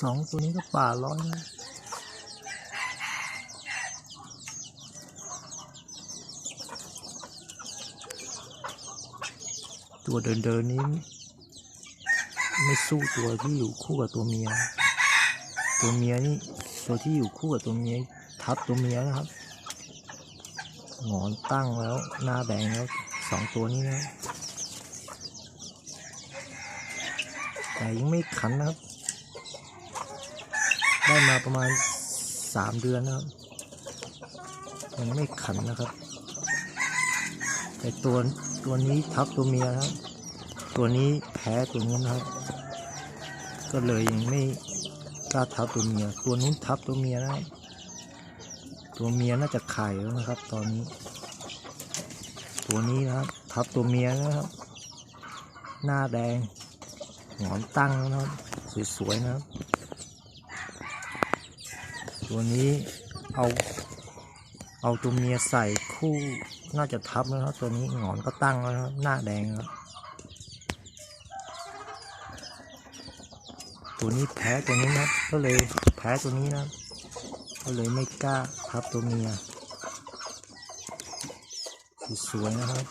สองตัวนี้ก็ป่าร้อยนะตัวเดินเดินนี้ ไม่สู้ตัวที่อยู่คู่กับตัวเมีย ตัวเมียนี่ตัวที่อยู่คู่กับตัวเมียทับตัวเมียนะครับหงอนตั้งแล้วหน้าแดงแล้วสองตัวนี้นะแต่ยังไม่ขันนะครับ ได้มาประมาณสามเดือนนะครับยังไม่ขันนะครับ แต่ตัวตัวนี้ทับตัวเมียนะครับตัวนี้แพ้ตัวนู้นนะครับ ก็เลยยังไม่กล้าทับตัวเมีย ตัวนู้นทับตัวเมียนะครับตัวเมียน่าจะไข่แล้วนะครับ ตอนนี้ ตัวนี้นะครับ ทับตัวเมียนะครับ หน้าแดงหงอนตั้งนะครับ สวยๆนะครับ ตัวนี้เอาเอาตัวเมียใส่คู่น่าจะทับแล้วครับตัวนี้หงอนก็ตั้งแล้วครับหน้าแดงครับตัวนี้แพ้ตัวนี้นะก็เลยแพ้ตัวนี้นะก็เลยไม่กล้าทับตัวเมียสวยนะครับ